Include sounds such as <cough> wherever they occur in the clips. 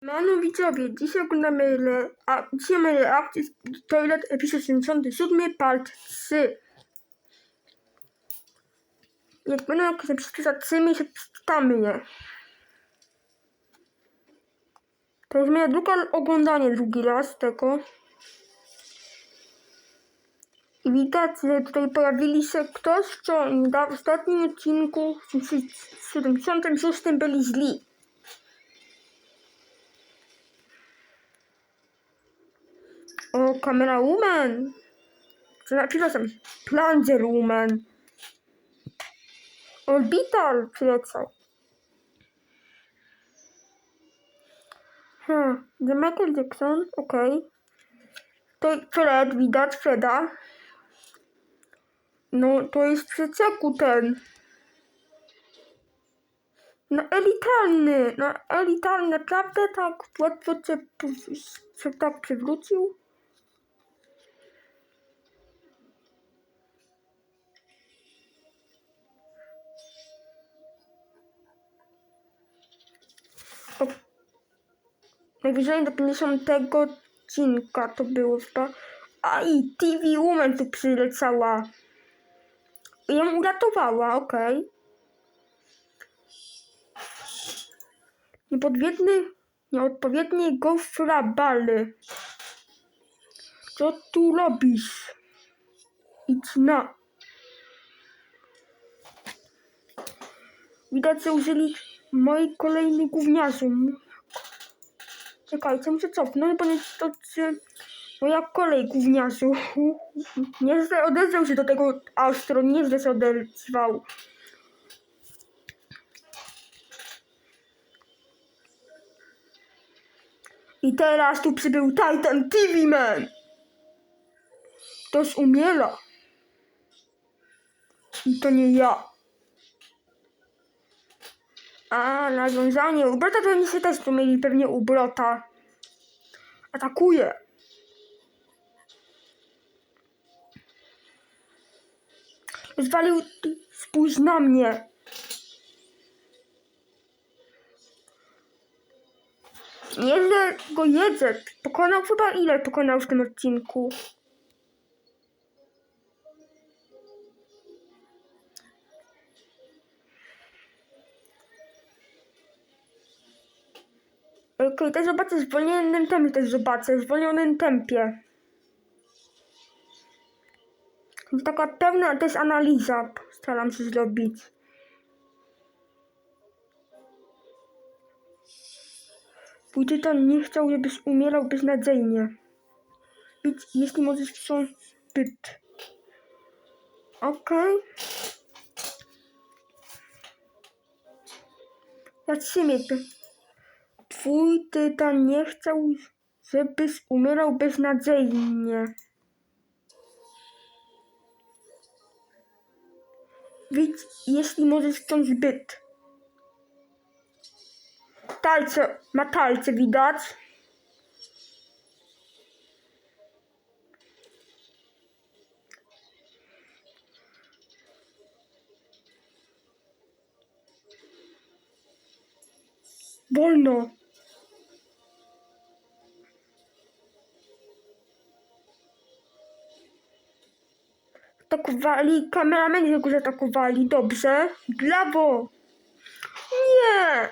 Manu widzowie, dzisiaj oglądamy re, a, dzisiaj mamy reakcję z Toilet epizod 77 part 3. Jak będą jakieś napisy za 3 my się przeczytamy je. To jest moje drugie oglądanie drugi raz tego. I widać, że tutaj pojawili się ktoś, co w ostatnim odcinku w 76 byli źli. O, kamera woman. Przepraszam, plunger woman. Orbital przyleciał. Hmm, The Michael Jackson, okej. To Fred, widać Freda. No, to jest przecieku ten. No, elitarny, no, elitarny, naprawdę tak łatwo cię, się tak przywrócił. Najwyżej do 50 odcinka to było chyba. A i TV Woman tu przyleciała. I ją uratowała, okej. Niepodwiedny, nieodpowiedni gofrabaly. Co tu robisz? Idź na. Widać, że użyli moi kolejny gówniarzu. Czekajcie, muszę cofnąć, bo nie to czy moja kolej gówniarzu. Nie odezwał się do tego Austro, nie się odezwał. I teraz tu przybył Titan TV Man. Ktoś umiera. I to nie ja. A, nawiązanie. Ubrota to oni się też tu mieli pewnie ubrota. Atakuje. Zwalił spójrz na mnie. Nieźle go jedzę. Pokonał chyba ile pokonał w tym odcinku? Okej, też zobaczę w zwolnionym tempie, też zobaczę, w zwolnionym tempie. Taka pełna też analiza staram się zrobić. Tytan nie chciał, żebyś umierał beznadziejnie. Być, jeśli możesz byt. Okej. Zatrzymaj to. Twój tytan nie chciał, żebyś umierał beznadziejnie. Widz, jeśli możesz wciąż byt. Talce, ma talce widać. Wolno. Atakowali, kamerameni go zaatakowali, dobrze. Brawo! Nie!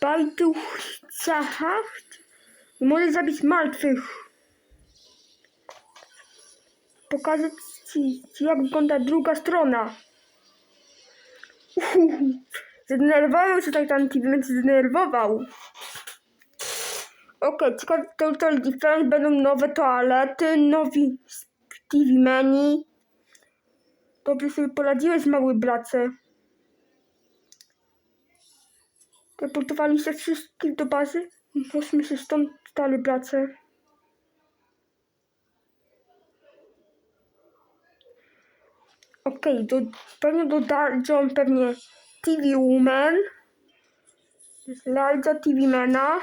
Bajtu zahacht może zabić martwych. Pokażę ci, jak wygląda druga strona. Uhuhu. Zdenerwował się Titan TV, więc zdenerwował. Okej, ciekawe, to Total Defense będą nowe toalety, nowi TV menu. Dobrze sobie poradziłeś, mały bracie. Reportowaliście wszystkich do bazy? Musimy się stąd stali bracie. Okej, do, pewnie dodadzą pewnie TV Woman. Liza TV Mana.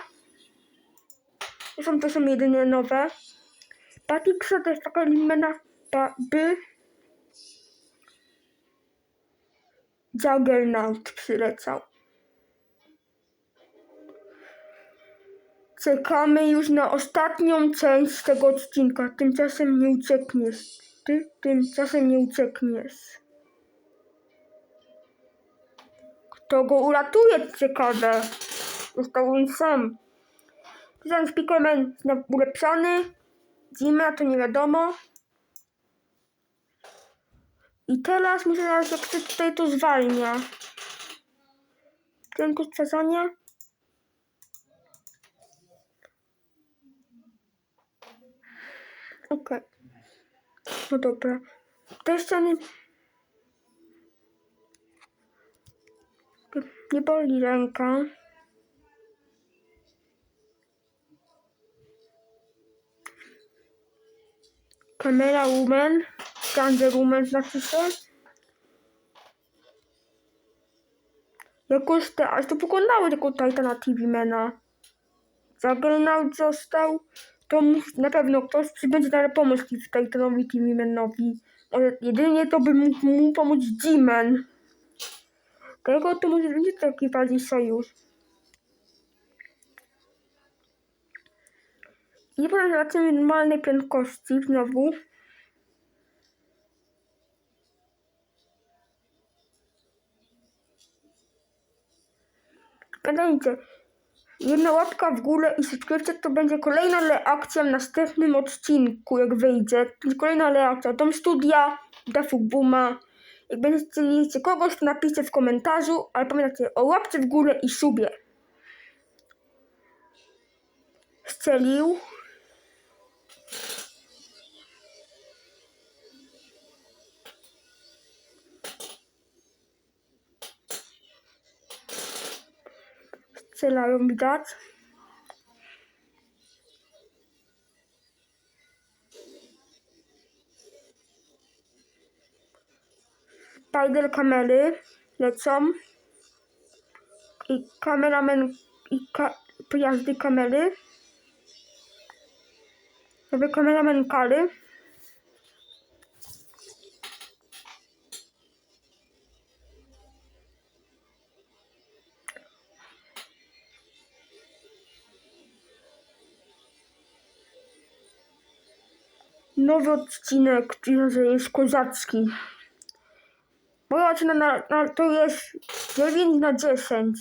Są, to są jedynie nowe. Patixa to jest taka limena by. Juggernaut przyleciał. Czekamy już na ostatnią część tego odcinka. Tymczasem nie uciekniesz. Ty tymczasem nie uciekniesz. Kto go uratuje? Ciekawe. Został on sam. Ten Speakerman jest ulepszony. Zima to nie wiadomo. I teraz muszę teraz jak ktoś tutaj to zwalnia. Kierunku stracenia. Okej. No dobra. Tej ściany nie boli ręka. Kamera Woman. Wonder Woman znaczy się. Jakoś te, aż to pokonały tego Titana TV Mana. Juggernaut został. To na pewno ktoś przybędzie na pomóc w Titanowi TV Manowi. Może jedynie to by mógł mu pomóc G-Man. Tego to może będzie taki bardziej sojusz. Wracamy do normalnej prędkości znowu. Pamiętajcie, jedna łapka w górę i subskrypcja to będzie kolejna reakcja w następnym odcinku, jak wyjdzie. Kolejna reakcja. Dom studia, Defu Booma. Jak będziecie chcieli kogoś, to napiszcie w komentarzu, ale pamiętajcie o łapce w górę i subie. Strzelił. Strzelają widać. Spider kamery lecą. I kameramen i ka pojazdy kamery. Jakby kameramen kary. Nowy odcinek, który jest kozacki. Moja ocena na, na, to jest 9 na 10.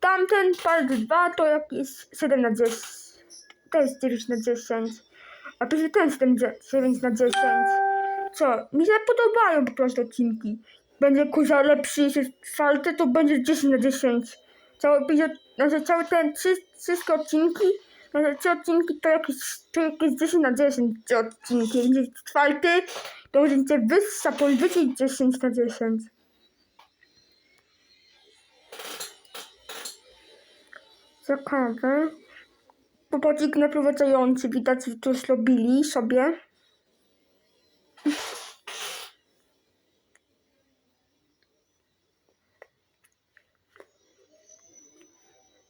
Tamten part 2 to jakieś 7 na 10. To jest 9 na 10. A pierwszy ten 7, 9 na 10. Co? Mi się podobają po prostu odcinki. Będzie kozia lepszy, jeśli czwarty to będzie 10 na 10. Cały, znaczy cały ten, wszystkie odcinki, znaczy trzy odcinki to jakieś, to jakieś 10 na 10 trzy odcinki. Będzie czwarty, to będziecie wyższa, powyżej 10 na 10. Ciekawe. Popocik naprowadzający, widać, że to zrobili sobie.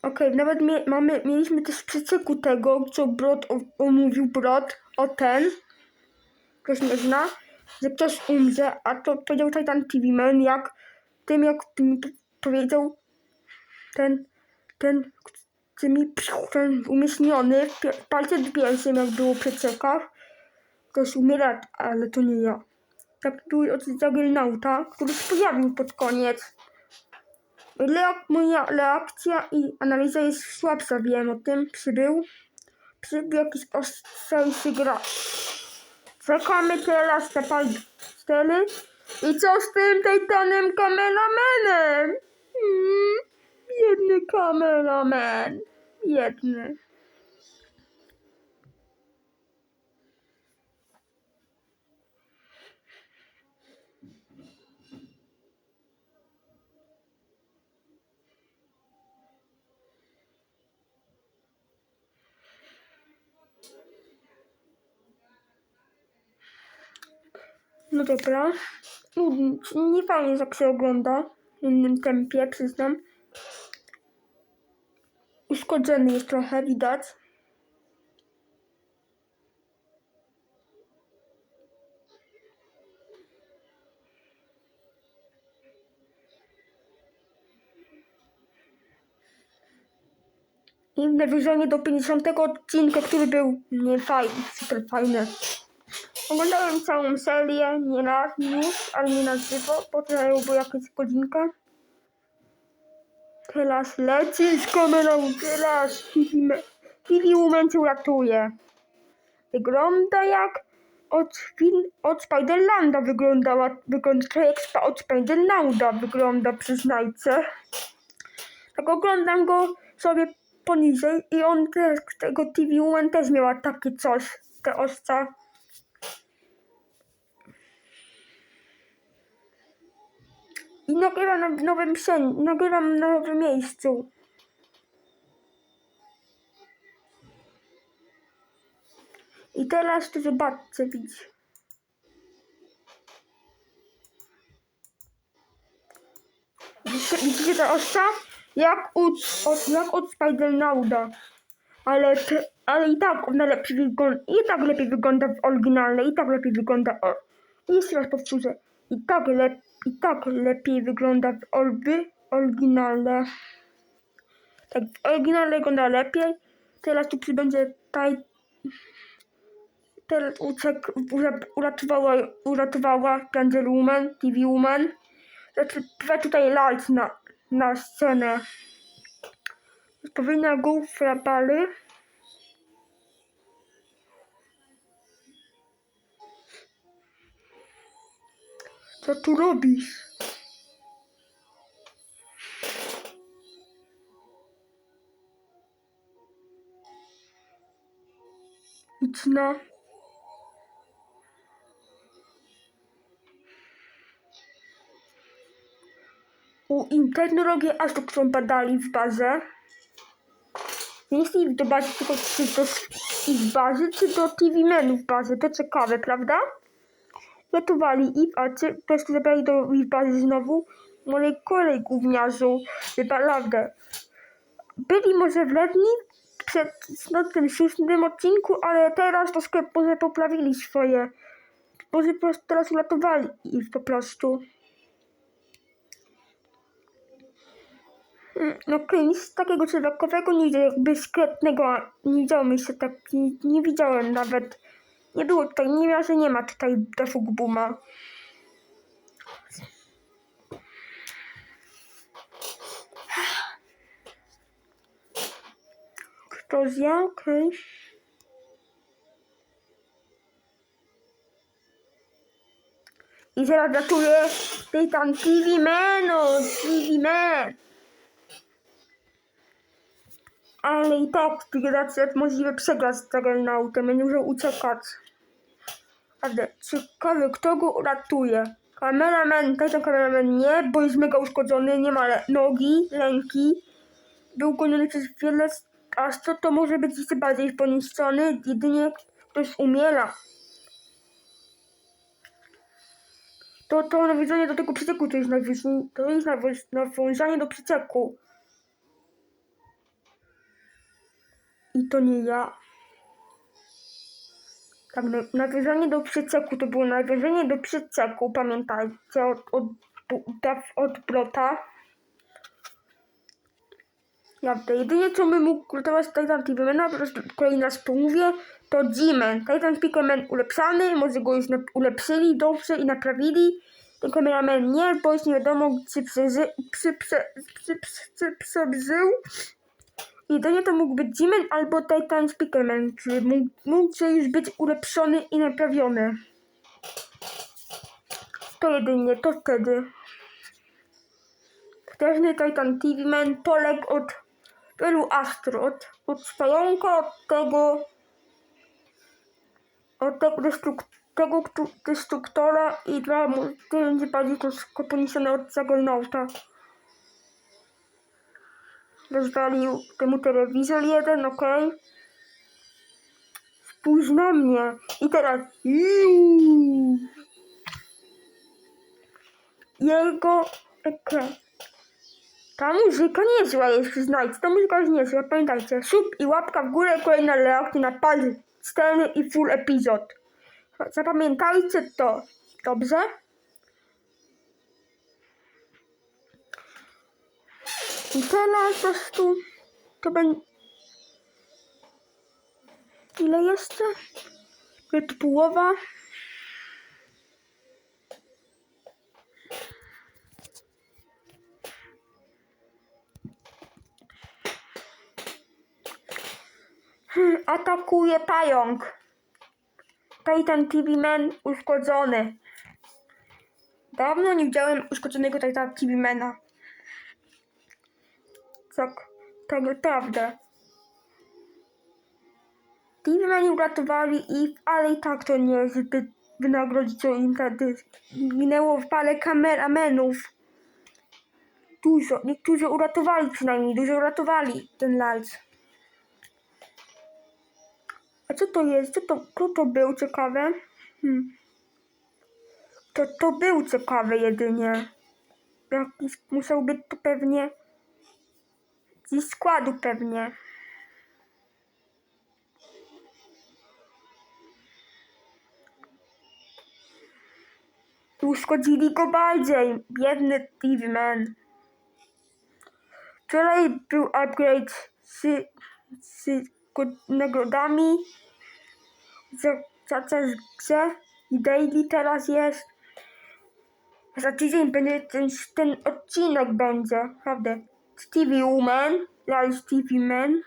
Okej, nawet mie- mamy, mieliśmy też w tego, co Brod omówił Brod, o ten, ktoś nie zna, że ktoś umrze, a to powiedział Titan TV Man, jak tym, jak mi powiedział ten, ten, tymi, ten umieśniony palce pierwszym, jak było w przeciekach, ktoś umiera, ale to nie ja. Tak był od Juggernautta, który się pojawił pod koniec. Reak- moja reakcja i analiza jest słabsza, wiem o tym. Przybył. Przybył jakiś ostrzejszy gracz. Czekamy teraz na part 4. I co z tym Titanem kameramenem? Hmm, biedny kameraman. Biedny. No dobra. Nie fajnie jak się ogląda w innym tempie, przyznam. Uszkodzony jest trochę, widać. I nawiązanie do 50 odcinka, który był nie fajny, super fajny. Oglądałem całą serię, nie raz już, ale nie na żywo, bo to zajęło jakąś godzinkę. Teraz leci z kamerą, teraz TV <laughs> Woman cię uratuje. Wygląda jak od, film, od Spiderlanda wyglądała, wygląda jak od Spiderlanda wygląda, przyznajcie. Tak oglądam go sobie poniżej i on też, tego TV Woman też miała takie coś, te ostrza. I nagrywam na w nowym sen, nagrywam na nowym miejscu. I teraz to zobaczcie, widzicie. Widzicie, te ostrza? Jak od, od, jak od Spider-Nauda. Ale, ale i tak ona lepiej wygląda, i tak lepiej wygląda w oryginalnej, i tak lepiej wygląda, o, i jeszcze raz powtórzę, i tak, lep, i tak lepiej wygląda w olby oryginalne. Tak, w oryginalnej wygląda lepiej, teraz tu przybędzie taj, teraz uciek, ura- uratowała, uratowała Ranger Woman, TV Woman, znaczy tutaj light na, na scenę. Powinna go frapali. Co tu robisz? Idź na... U technologię aż którą badali w. Nie jest ich do bazy, tylko czy do ich bazy, czy do TV menu w bazie. To ciekawe, prawda? Ratowali ich, a po prostu zabrali do ich bazy znowu. Może kolej gówniarzu, naprawdę. Byli może wredni przed no, tym szóstym odcinku, ale teraz troszkę może poprawili swoje. Może po prostu teraz uratowali ich po prostu. Mm, No okej, nic takiego czerwakowego nie jakby szkletnego, nie widziałem jeszcze tak, nie, nie widziałem nawet. Nie było tutaj, nie że nie ma tutaj Dafug Buma. Eksplozja, okej. I zaraz gratuluję Titan TV Man, o, TV Man. Ale i tak likwidacja jest możliwe przegrać z Juggernauten, będzie musiał uciekać. Ale ciekawe, kto go uratuje? Kameraman, ten kameraman nie, bo jest mega uszkodzony, nie ma nogi, ręki. Był goniony przez wiele, a co to może być jeszcze bardziej poniszczony, jedynie ktoś umiera. To, to nawiązanie do tego przecieku to to jest nawią- nawiązanie do przecieku. I to nie ja. Tak, na- nawiązanie do przecieku to było nawiązanie do przecieku, pamiętajcie, od, od, od, Brota. Prawda, jedynie co by mógł uratować Titan Speakermana, po prostu kolejny raz pomówię, to G-Man. Titan Speakerman ulepszany, może go już ulepszyli dobrze i naprawili. Ten kameraman nie, bo już nie wiadomo, czy przeży, przy, prze, przy, przy, przy, przeżył. Jedynie to mógł być G-Man albo Titan Speakerman, który mógł, mógł już być ulepszony i naprawiony. To jedynie, to wtedy. Potężny Titan TV Man poległ od wielu astro, od, od od tego, od tego, destruk, tego destruktora i dla mu, to będzie bardziej poniesione od Zagonauta. Rozwalił temu telewizor jeden, okej. Spójrz na mnie. I teraz... Jego ekran. Ta muzyka niezła jest, przyznajcie. Ta muzyka jest niezła, pamiętajcie. Sub i łapka w górę, kolejna reakcja na pal sceny i full epizod. Zapamiętajcie to, dobrze? I teraz po prostu to będzie... Ile jeszcze? To połowa? Hmm, atakuje pająk. Titan TV Man uszkodzony. Dawno nie widziałem uszkodzonego Titan TV Mana. Tak, tak naprawdę. TV Mani uratowali ich, ale i tak to nie zbyt wynagrodzić, im wtedy minęło parę kameramenów. Dużo, niektórzy uratowali przynajmniej, dużo uratowali ten lalc. A co to jest? Co to, kto to był ciekawe? Hmm. To, to był ciekawe jedynie. Jakiś musiał być to pewnie z składu pewnie. Uszkodzili go bardziej. Biedny TV Man. Wczoraj był upgrade z, z nagrodami za, za czas grze i daily teraz jest. Za tydzień będzie ten, ten odcinek będzie, prawda? Stevie Woman, Lal Stevie Man,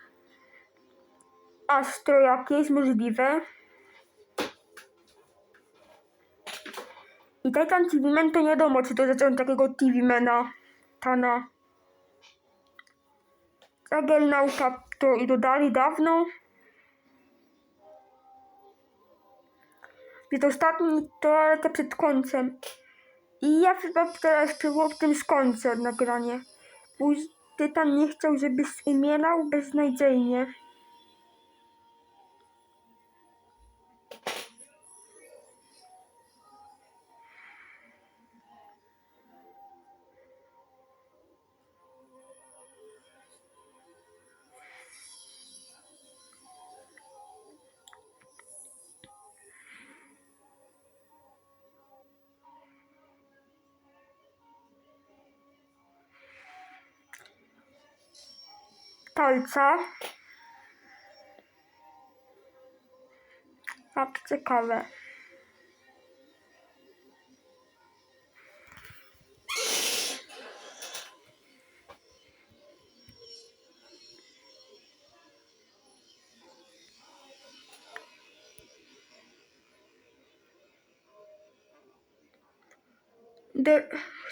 Astro jakieś możliwe. I Titan TV Man to nie wiadomo, czy to zaczął takiego TV Mana, Tana. Agel nauka to i dodali dawno. Jest ostatni toaletę przed końcem. I ja chyba teraz było w tym skończę nagranie. Już Tytan nie chciał, żebyś umierał beznadziejnie. Talca. Tak ciekawe.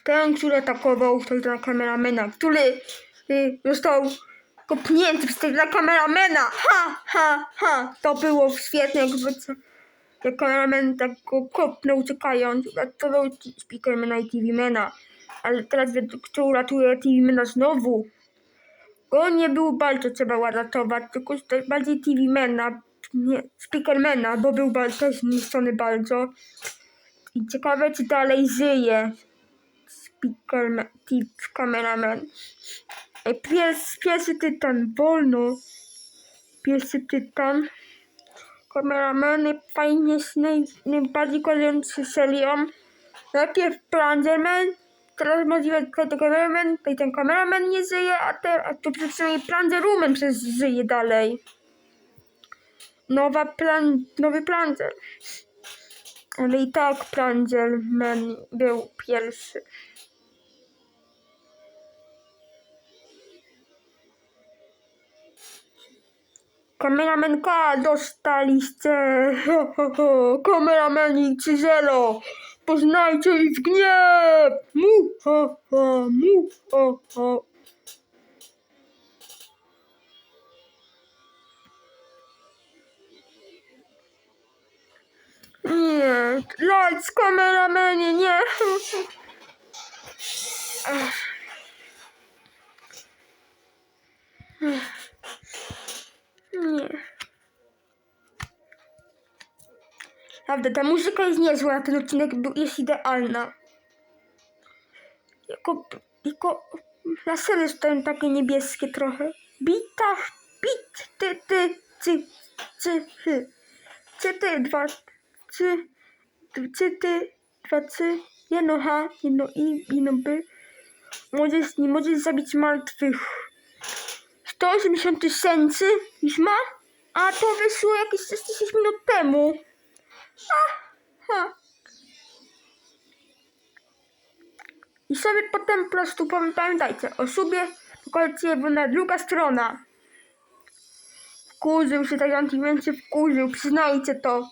Ten, który atakował tego kameramena, który y, został kopnięty przez tego kameramena. Ha, ha, ha. To było świetne, jakby co. Jak kameramen tak go kopnął uciekając, uratował Speakermana i TV-mana. Ale teraz kto uratuje TV-mana znowu. Go nie był bardzo trzeba uratować, tylko bardziej TV-mana, nie, Speakermana, bo był też zniszczony bardzo. I ciekawe, czy dalej żyje Speakerman, kameraman. Ej, Pies, pierwszy tytan, wolno. Pierwszy tytan. Kameramany fajnie naj, najbardziej kojarzący serią. Najpierw Plangerman, teraz możliwe to kameraman, tutaj ten kameraman nie żyje, a, te, a to przynajmniej Plangerwoman przez żyje dalej. Nowa plan, nowy Planger. Ale i tak Plangerman był pierwszy. Kameramenka dostaliście. Ho, ho, ho. Kamerameni 3-0. Poznajcie ich gniew. Mu, mu. Nie, lights, kameramenie, nie. Ach. Nie. Prawda, ta muzyka jest niezła, ten odcinek był, jest idealna. Jako, jako na serio są takie niebieskie trochę. Bita, bit, ty, ty, cy, cy, hy. Cy, ty, dwa, cy, cy, ty, dwa, cy, jedno H, jedno I, jedno B. Możesz, nie możesz zabić martwych. 180 tysięcy już ma? A to wyszło jakieś 10 minut temu. I sobie potem po prostu pamię- pamiętajcie o sobie, pokażcie, na druga strona. Wkurzył się, tak Antimen się wkurzył, przyznajcie to.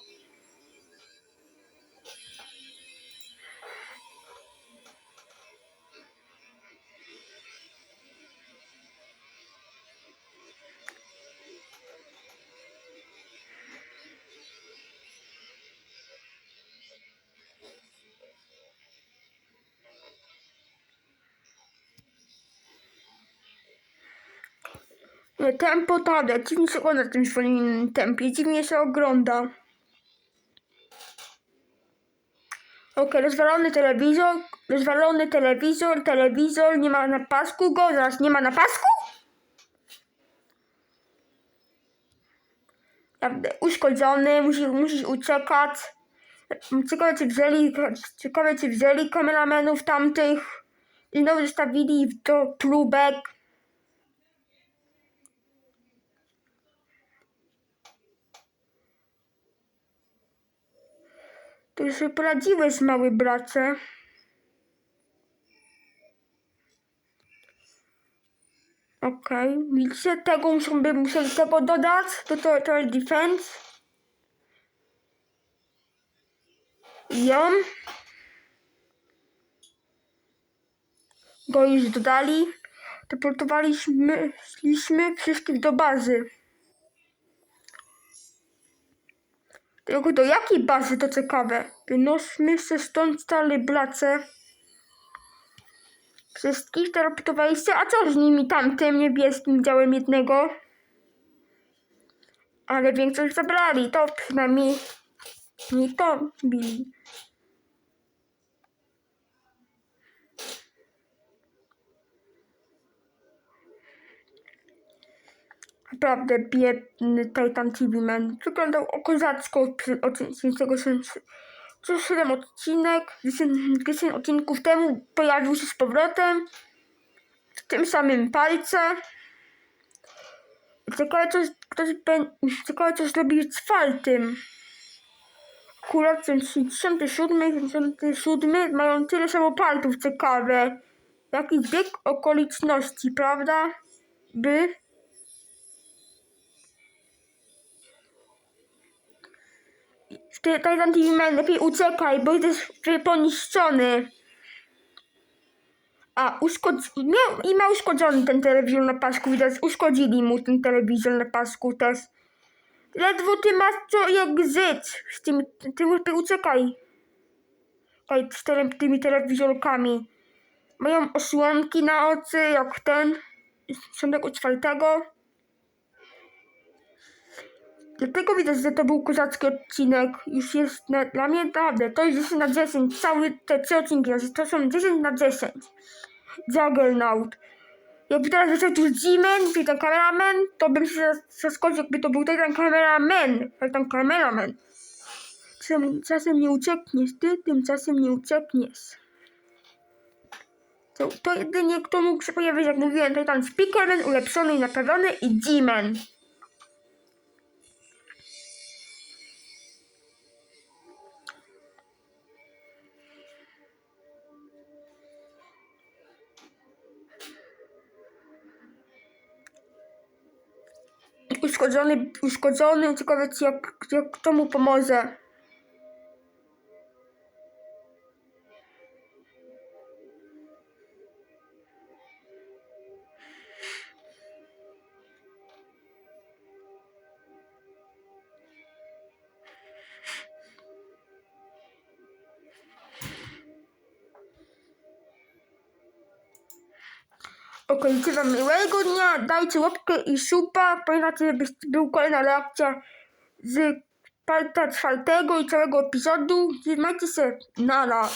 Tempo tada, dziwnie się ogląda w tym swoim tempie, dziwnie się ogląda. Okej, rozwalony telewizor, rozwalony telewizor, telewizor, nie ma na pasku go, zaraz nie ma na pasku? Naprawdę, uszkodzony, musisz, musisz uciekać. Ciekawe czy wzięli, ciekawe czy wzięli kameramenów tamtych i znowu zostawili do próbek. To już sobie poradziłeś, mały bracie. Okej, widzicie, tego muszą by tego dodać do Total Defense. Ją. Go już dodali. Deportowaliśmy wszystkich do bazy. Tylko do jakiej bazy to ciekawe? Wynośmy się stąd stale blace. Wszystkich teleportowaliście, a co z nimi tamtym niebieskim działem jednego? Ale większość zabrali, to przynajmniej nie to bili. Naprawdę biedny Titan TV Man. Wyglądał kozacko przy odcinku tego sensu. Przeszedłem odcinek, 10, 10 odcinków temu pojawił się z powrotem w tym samym palce. Ciekawe co, ktoś, ciekawe co zrobi z czwartym. Akurat ten 67, 67 mają tyle samo palców, ciekawe. Jaki zbieg okoliczności, prawda? By... Ty, Titan TV Man, lepiej uciekaj, bo jesteś poniszczony. A, uszkodz... Miał, i ma uszkodzony ten telewizor na pasku, widać, uszkodzili mu ten telewizor na pasku też. Ledwo ty masz co jak żyć z tym, ty lepiej uciekaj. Oj, z tymi telewizorkami. Mają osłonki na oczy, jak ten, z tego czwartego. Dlatego widać, że to był kozacki odcinek. Już jest na, dla mnie naprawdę, to jest 10 na 10. Cały te trzy odcinki, znaczy to są 10 na 10. Juggernaut. Jakby teraz wyszedł tu G-Man, czyli ten kameraman, to bym się zaskoczył, jakby to był ten kameraman, ale ten kameraman. Czasem, czasem nie uciekniesz, ty tymczasem nie uciekniesz. To, to jedynie kto mógł się pojawić, jak mówiłem, to ten Speakerman ulepszony i naprawiony i G-Man. Uszkodzony, uszkodzony, ciekawe jak, jak kto mu pomoże. Życzę wam miłego dnia, dajcie łapkę i suba, pamiętajcie, żeby był kolejna reakcja z parta czwartego i całego epizodu, trzymajcie się, nara.